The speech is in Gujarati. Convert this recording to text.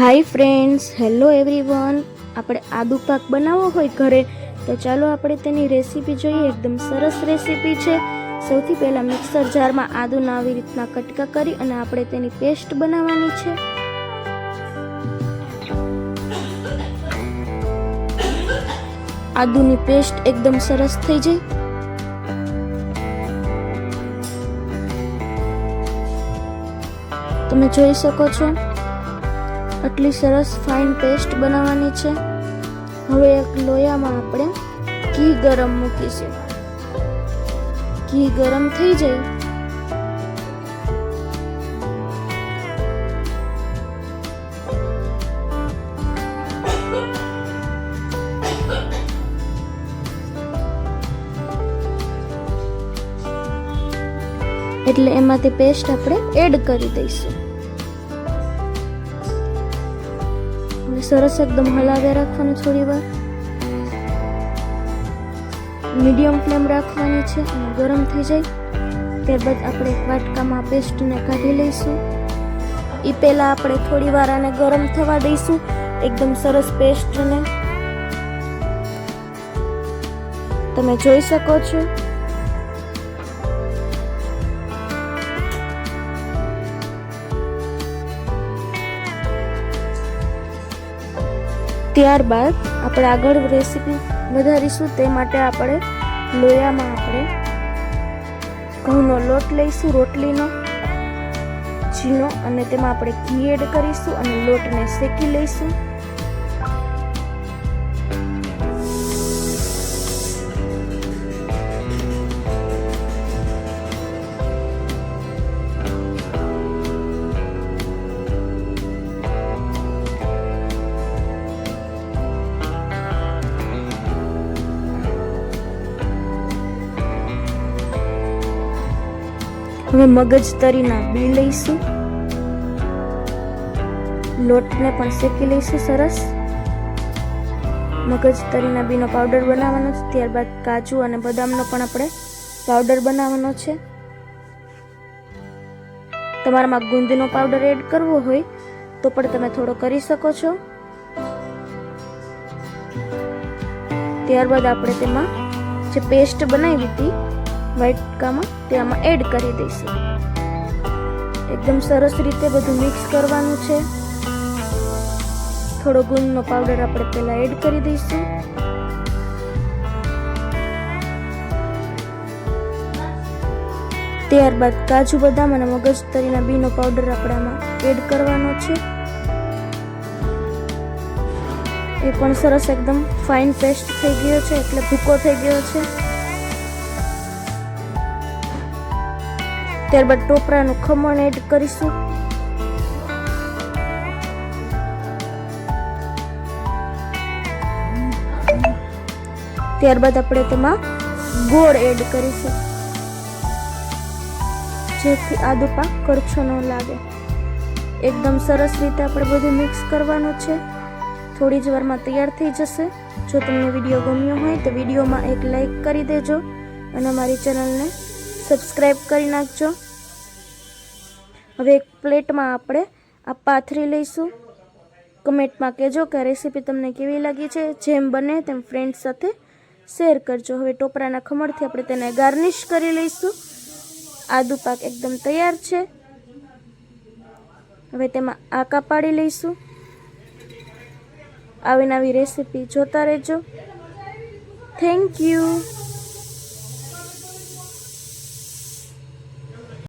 Hi friends, hello everyone. આપણે આદુ પાક બનાવવો હોય ઘરે, તો ચાલો આપણે તેની રેસીપી જોઈએ. એકદમ સરસ રેસીપી છે. સૌથી પહેલાં મિક્સર જારમાં આદુના આવી રીતના કટકા કરી અને આપણે તેની પેસ્ટ બનાવવાની છે. આદુની પેસ્ટ એકદમ સરસ થઈ જાય. તમે જોઈ શકો છો. આટલી સરસ ફાઇન પેસ્ટ બનાવવાની છે. હવે એક લોયામાં આપણે ઘી ગરમ મૂકીશું. ઘી ગરમ થઈ જાય. એટલે એમાંથી પેસ્ટ આપણે એડ કરી દઈશું. સરસ એકદમ હલાવ્યા રાખવાનું થોડી વાર. મીડિયમ ફ્લેમ રાખવાની છે અને ગરમ થઈ જાય. ત્યારબાદ આપણે એક વાટકામાં પેસ્ટને કાઢી લઈશું. એ પહેલાં આપણે થોડી વાર આને ગરમ થવા દઈશું. એકદમ સરસ પેસ્ટને. તમે જોઈ શકો છો. ત્યારબાદ આપણે આગળ રેસીપી વધારીશું તે માટે આપણે લોયામાં આપણે ઘઉંનો લોટ લઈશું, રોટલીનો ઝીણો અને તેમાં આપણે ઘી એડ કરીશું અને લોટને શેકી લઈશું. હવે મગજ તરીના બી લઈશું. લોટને પણ શેકી લઈશું સરસ. મગજ તરીના બીનો પાવડર બનાવવાનો છે. ત્યારબાદ કાજુ અને બદામનો પણ આપણે પાવડર બનાવવાનો છે. તમારામાં ગુંદનો પાવડર એડ કરવો હોય તો પણ તમે થોડો કરી શકો છો. ત્યારબાદ આપણે તેમાં જે પેસ્ટ બનાવી હતી વાટકામાં તે આમાં એડ કરી દઈશું. એકદમ સરસ રીતે બધું મિક્સ કરવાનું છે. થોડો ગુંદનો પાવડર આપણે પહેલાં એડ કરી દઈશું. ત્યારબાદ કાજુ બદામ અને મગજ તરીના બીનો પાવડર આપણે આમાં એડ કરવાનો છે. એ પણ સરસ એકદમ ફાઇન પેસ્ટ થઈ ગયો છે, એટલે ભૂકો થઈ ગયો છે. ત્યારબાદ ટોપરાનું ખમણ એડ કરીશું. ત્યારબાદ આપણે તેમાં ગોળ એડ કરીશું. જેથી આદુ પાક કરછો ન લાગે. એકદમ સરસ રીતે આપણે બધું મિક્સ કરવાનું છે. થોડી જ વારમાં તૈયાર થઈ જશે. જો તમને વીડિયો ગમ્યો હોય તો વિડીયોમાં એક લાઈક કરી દેજો અને અમારી ચેનલને સબસ્ક્રાઈબ કરી નાખજો. હવે એક પ્લેટમાં આપણે આ પાથરી લઈશું. કમેન્ટમાં કહેજો કે રેસીપી તમને કેવી લાગી છે, જેમ બને તેમ ફ્રેન્ડ્સ સાથે શેર કરજો. હવે ટોપરાના ખમણથી આપણે તેને ગાર્નિશ કરી લઈશું. આદુ પાક એકદમ તૈયાર છે. હવે તેમાં આકા પાડી લઈશું. આવી નવી રેસીપી જોતા રહેજો. Thank you